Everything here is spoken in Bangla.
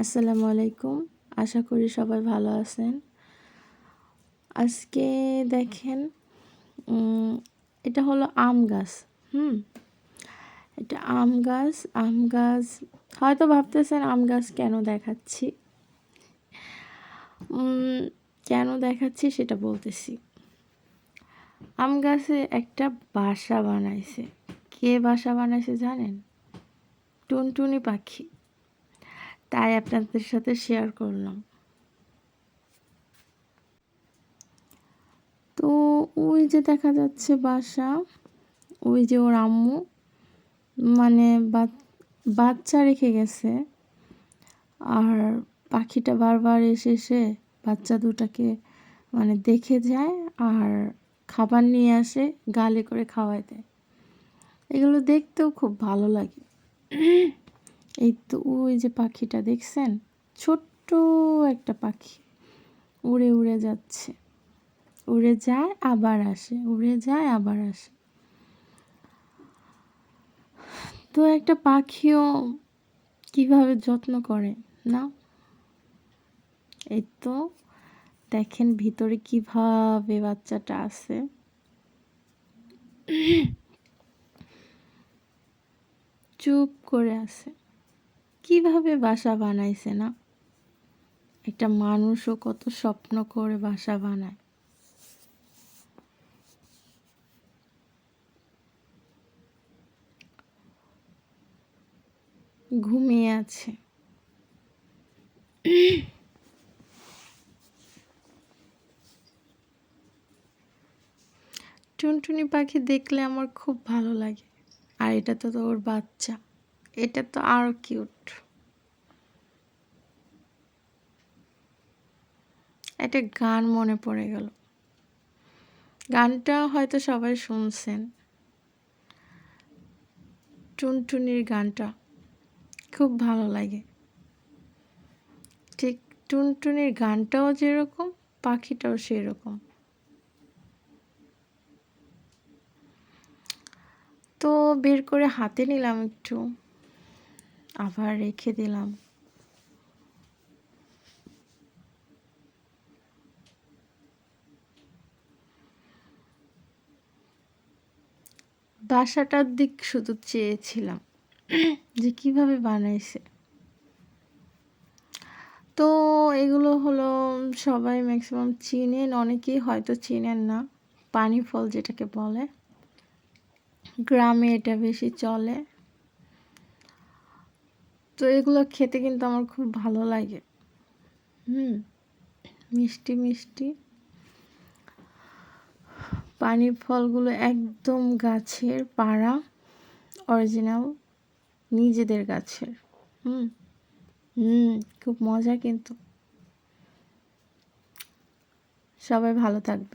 আসসালামু আলাইকুম। আশা করি সবাই ভালো আছেন। আজকে দেখেন এটা হলো আম গাছ, হুম? এটা আম গাছ আম গাছ, হয়তো ভাবতেছেন আম গাছ কেন দেখাচ্ছি? কেন দেখাচ্ছি সেটা বলতেছি। আম গাছে একটা বাসা বানাইছে। কে বাসা বানাইছে জানেন? টুনটুনি পাখি। তাই আপনাদের সাথে শেয়ার করলাম। তো ওই যে দেখা যাচ্ছে বাসা, ওই যে ওর আম্মু মানে বাচ্চা রেখে গেছে। আর পাখিটা বারবার এসে এসে বাচ্চা দুটাকে মানে দেখে যায় আর খাবার নিয়ে আসে, গালে করে খাওয়াই দেয়। এগুলো দেখতেও খুব ভালো লাগে। এই তো ওই যে পাখিটা দেখছেন? ছোট্ট একটা পাখি। উড়ে উড়ে যাচ্ছে। উড়ে যায়, আবার আসে। উড়ে যায়, আবার আসে। তো একটা পাখিও কীভাবে যত্ন করে, না? এই তো দেখেন ভিতরে কীভাবে বাচ্চাটা আছে। চুপ করে আছে। কীভাবে বাসা বানাইছে না একটা মানুষও কত স্বপ্ন করে বাসা বানায়। ঘুমিয়ে আছে। টুনটুনি পাখি দেখলে আমার খুব ভালো লাগে। আর এটা তো ওর বাচ্চা। এটা তো আরও কিউট। একটা গান মনে পড়ে গেল। গানটা হয়তো সবাই শুনছেন। টুনটুনির গানটা খুব ভালো লাগে। ঠিক টুনটুনির গানটাও যেরকম, পাখিটাও সেরকম। তো বের করে হাতে নিলাম একটু। আবার রেখে দিলাম। বাসাটার দিক শুধু চেয়েছিলাম যে কীভাবে বানাইছে। তো এগুলো হলো সবাই ম্যাক্সিমাম চিনেন, অনেকেই হয়তো চিনেন না। পানি ফল যেটাকে বলে, গ্রামে এটা বেশি চলে। তো এগুলো খেতে কিন্তু আমার খুব ভালো লাগে। হুম, মিষ্টি মিষ্টি। পানি ফলগুলো একদম গাছের পাড়া, অরিজিনাল নিজেদের গাছের। হুম হুম, খুব মজা কিন্তু। সবাই ভালো থাকবেন।